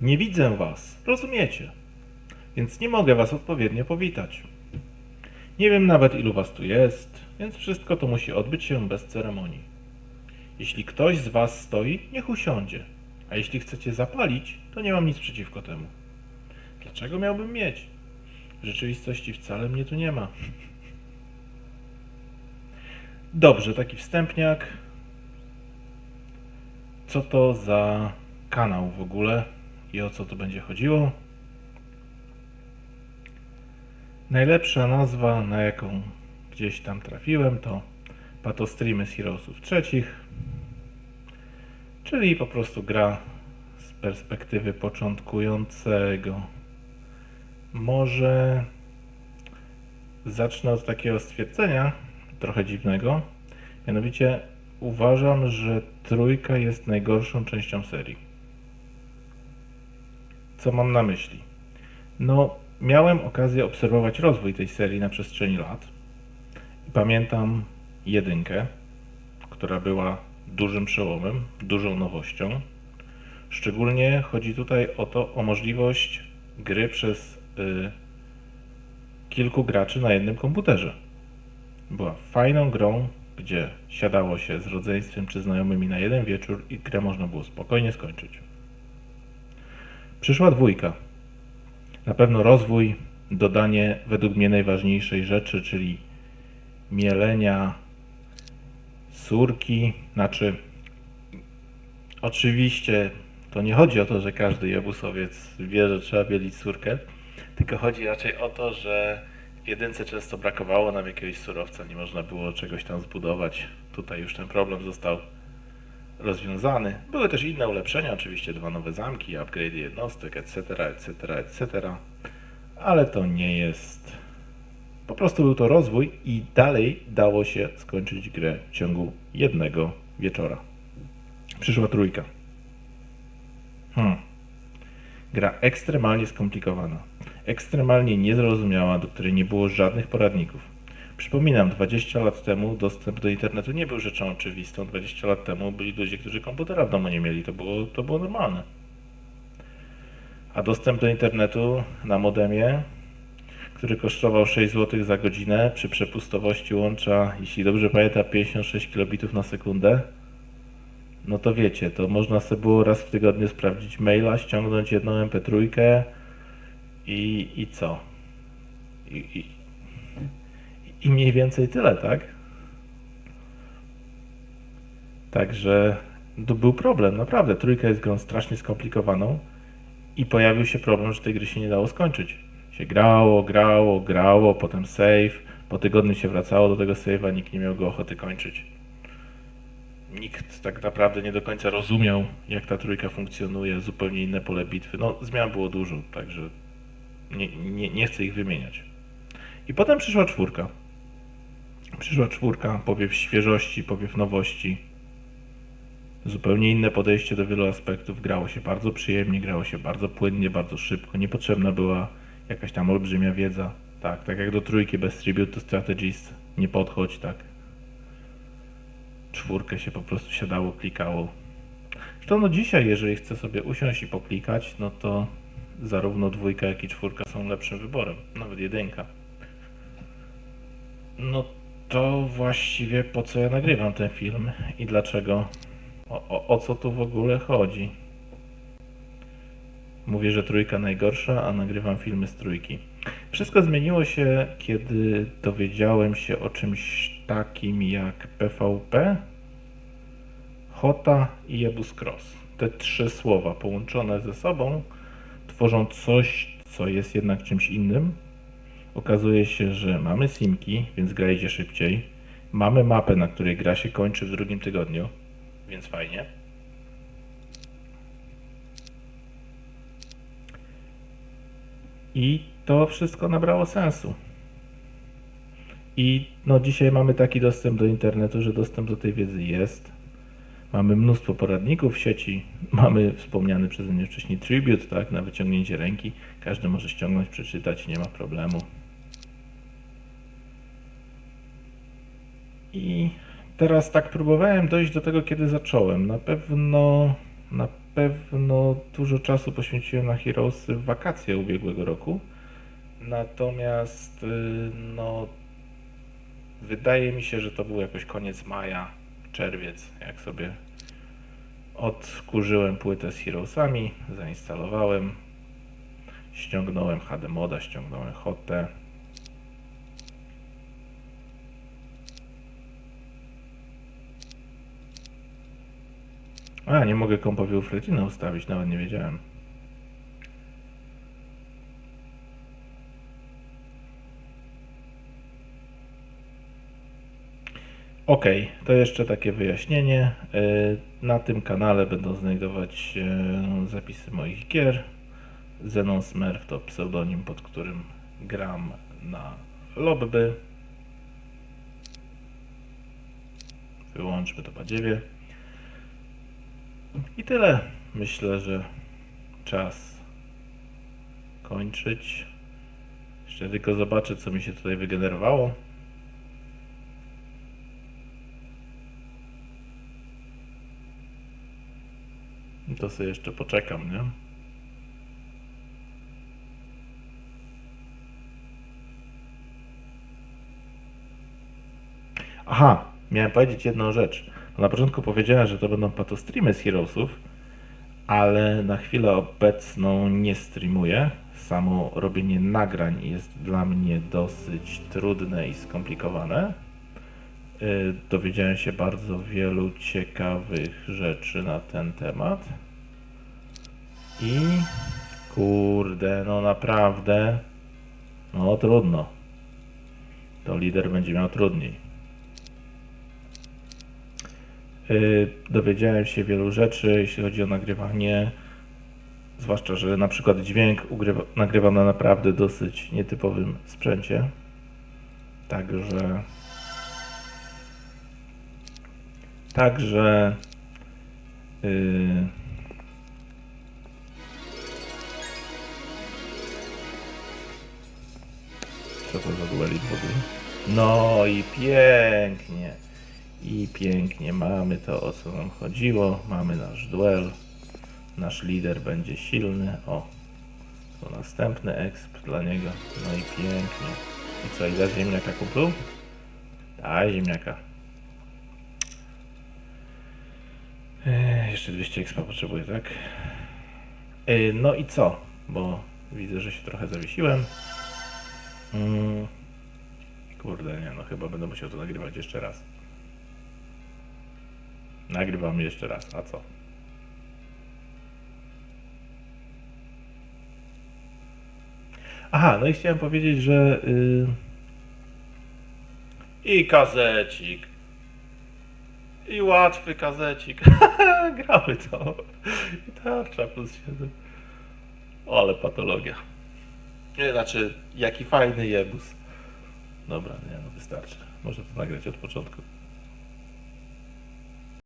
Nie widzę was, rozumiecie? Więc nie mogę was odpowiednio powitać. Nie wiem nawet ilu was tu jest, więc wszystko to musi odbyć się bez ceremonii. Jeśli ktoś z was stoi, niech usiądzie. A jeśli chcecie zapalić, to nie mam nic przeciwko temu. Dlaczego miałbym mieć? W rzeczywistości wcale mnie tu nie ma. Dobrze, taki wstępniak. Co to za kanał w ogóle i o co tu będzie chodziło? Najlepsza nazwa, na jaką gdzieś tam trafiłem, to Patostreamy z Heroesów trzecich, czyli po prostu gra z perspektywy początkującego. Może zacznę od takiego stwierdzenia, trochę dziwnego. Mianowicie uważam, że trójka jest najgorszą częścią serii. Co mam na myśli? No, miałem okazję obserwować rozwój tej serii na przestrzeni lat. I pamiętam jedynkę, która była dużym przełomem, dużą nowością. Szczególnie chodzi tutaj o to, o możliwość gry przez y, kilku graczy na jednym komputerze. Była fajną grą, gdzie siadało się z rodzeństwem czy znajomymi na jeden wieczór i grę można było spokojnie skończyć. Przyszła dwójka. Na pewno rozwój, dodanie według mnie najważniejszej rzeczy, czyli mielenia córki, znaczy oczywiście to nie chodzi o to, że każdy jebusowiec wie, że trzeba bielić córkę, tylko chodzi raczej o to, że w jedynce często brakowało nam jakiegoś surowca, nie można było czegoś tam zbudować. Tutaj już ten problem został rozwiązany. Były też inne ulepszenia, oczywiście dwa nowe zamki, upgrade jednostek, etc., etc., etc., ale to nie jest. Po prostu był to rozwój i dalej dało się skończyć grę w ciągu jednego wieczora. Przyszła trójka. Hmm. Gra ekstremalnie skomplikowana, ekstremalnie niezrozumiała, do której nie było żadnych poradników. Przypominam, 20 lat temu dostęp do internetu nie był rzeczą oczywistą. 20 lat temu byli ludzie, którzy komputera w domu nie mieli. To było, to było normalne. A dostęp do internetu na modemie, który kosztował 6 zł za godzinę przy przepustowości łącza, jeśli dobrze pamiętam, 56 kilobitów na sekundę, no to wiecie, to można sobie było raz w tygodniu sprawdzić maila, ściągnąć jedną MP3 i, i co? I, i, I mniej więcej tyle, tak? Także to był problem, naprawdę. Trójka jest grą strasznie skomplikowaną i pojawił się problem, że tej gry się nie dało skończyć. Się grało, grało, grało, potem save, po tygodniu się wracało do tego save'a, nikt nie miał go ochoty kończyć. Nikt tak naprawdę nie do końca rozumiał, jak ta trójka funkcjonuje, zupełnie inne pole bitwy. No, zmian było dużo, także nie, nie, nie chcę ich wymieniać. I potem przyszła czwórka. Przyszła czwórka, powiew świeżości, powiew nowości. Zupełnie inne podejście do wielu aspektów. Grało się bardzo przyjemnie, grało się bardzo płynnie, bardzo szybko. Niepotrzebna była jakaś tam olbrzymia wiedza. Tak, tak jak do trójki bez Tribute to Strategist. Nie podchodź, tak. Czwórkę się po prostu siadało, klikało. Zresztą no dzisiaj, jeżeli chcę sobie usiąść i poklikać, no to zarówno dwójka, jak i czwórka są lepszym wyborem. Nawet jedynka. No to właściwie po co ja nagrywam ten film i dlaczego? O, o, o co tu w ogóle chodzi? Mówię, że trójka najgorsza, a nagrywam filmy z trójki. Wszystko zmieniło się, kiedy dowiedziałem się o czymś takim jak PvP, Hota i Jebus Cross. Te trzy słowa połączone ze sobą tworzą coś, co jest jednak czymś innym. Okazuje się, że mamy simki, więc gra idzie szybciej. Mamy mapę, na której gra się kończy w drugim tygodniu, więc fajnie. I to wszystko nabrało sensu. I no dzisiaj mamy taki dostęp do internetu, że dostęp do tej wiedzy jest. Mamy mnóstwo poradników w sieci, mamy wspomniany przeze mnie wcześniej Tribute, tak, na wyciągnięcie ręki. Każdy może ściągnąć, przeczytać, nie ma problemu. I teraz tak próbowałem dojść do tego, kiedy zacząłem. Na pewno, na pewno dużo czasu poświęciłem na Heroesy w wakacje ubiegłego roku. Natomiast, y, no, wydaje mi się, że to był jakoś koniec maja, czerwiec, jak sobie odkurzyłem płytę z Heroesami, zainstalowałem, ściągnąłem HD moda, ściągnąłem Hotę. A, nie mogę kompowi ufletina ustawić, nawet nie wiedziałem. Ok, to jeszcze takie wyjaśnienie. Y, Na tym kanale będą znajdować się zapisy moich gier. Zenon Smurf to pseudonim, pod którym gram na lobby. Wyłączmy to badziewie. I tyle. Myślę, że czas kończyć. Jeszcze tylko zobaczę, co mi się tutaj wygenerowało. I to sobie jeszcze poczekam, nie? Aha, miałem powiedzieć jedną rzecz. Na początku powiedziałem, że to będą patostreamy z Heroesów, ale na chwilę obecną nie streamuję. Samo robienie nagrań jest dla mnie dosyć trudne i skomplikowane. Y, Dowiedziałem się bardzo wielu ciekawych rzeczy na ten temat. I kurde, no naprawdę, no trudno. To lider będzie miał trudniej. Y, Dowiedziałem się wielu rzeczy, jeśli chodzi o nagrywanie. Zwłaszcza, że na przykład dźwięk ugrywa, nagrywam na naprawdę dosyć nietypowym sprzęcie. Także. Także. y, Co to za w ogóle? No i pięknie. I pięknie mamy to, o co nam chodziło. Mamy nasz duel. Nasz lider będzie silny. O, to następny exp dla niego. No i pięknie. I co, i dasz ziemniaka kumplu? Daj ziemniaka. Jeszcze 200 expa potrzebuję, tak? Yy, no i co? Bo widzę, że się trochę zawiesiłem. Mm. Kurde, nie, no chyba będę musiał to nagrywać jeszcze raz. Nagrywam jeszcze raz, a co? Aha, no i chciałem powiedzieć, że yy... i kazecik. I łatwy kazecik. Grały to. I tarcza plus 7. Ale patologia. Nie, znaczy, jaki fajny jebus. Dobra, nie no, wystarczy. Można to nagrać od początku.